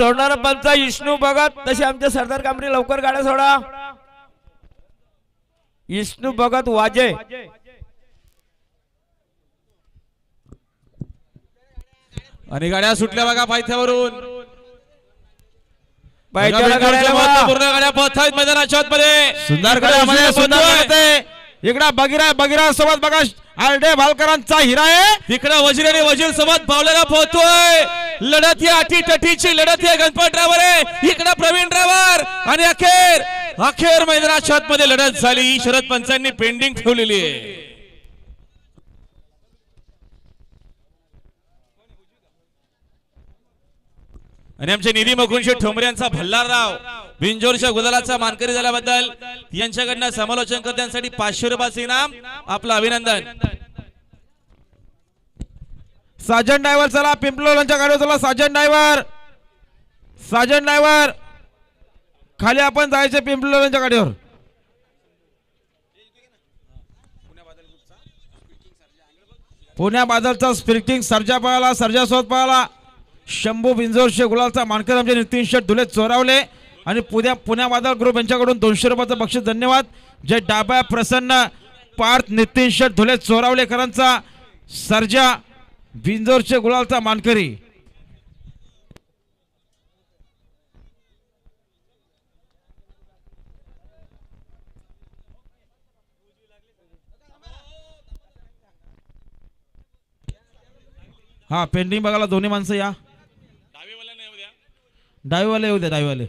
सोडणार पंच विष्णू भगत. तसे आमचे सरदार कांबरे लवकर गाड्या सोडा. विष्णू भगत वाजे. आणि गाड्या सुटल्या बघा पायथ्यावरून. बघा, गाड्या गाड्या पळत आहेत मैदानाच्या आतमध्ये. सुंदर उजवीला सुंदर इकडं बगिरा बगिरा सोबत बघा आरडे भालकरांचा हिरा आहे. तिकडे वजीर आणि वजीर सोबत पावलेला पोहोचतोय लढत या अटी टटीची लढत या गणपत ड्रायव्हर आहे. इकडे प्रवीण ड्रायव्हर आणि अखेर अखेर मैदानाच्या आतमध्ये लढत झाली. शरद पंचांनी पेंडिंग ठेवलेली आहे. आणि आमचे निधी मकुंशी ठोंबरे यांचा भल्लारराव. बिंजोरच्या गुलालाचा मानकरी झाल्याबद्दल यांच्याकडनं समालोचन करत्यांसाठी पाचशे रुपयाचे इनाम आपलं अभिनंदन. साजन ड्रायव्हर चला पिंपलोलांच्या गाडीवर चला साजन ड्रायव्हर. साजन ड्रायव्हर खाली आपण जायचे पिंपलोलांच्या गाडीवर. पुण्या बादलचा स्पिरिटिंग सर्जा पळाला सर्जा सोबत पळाला. शंभू बिंजोरशे गुलालचा मानकर आमचे नितीन शेठ धुले चोरावले. आणि पुण्या पुण्या बादल ग्रुप यांच्याकडून दोनशे रुपयाचं बक्षीस धन्यवाद. जय डाब्या प्रसन्न पार्थ नितीन शेठ धुले चोरावलेकरांचा सर्जा बिंजोरचे गुलालचा मानकरी. हा पेंडिंग बघायला दोन्ही माणसं या. डावीवाले येऊ द्या डावीवाले.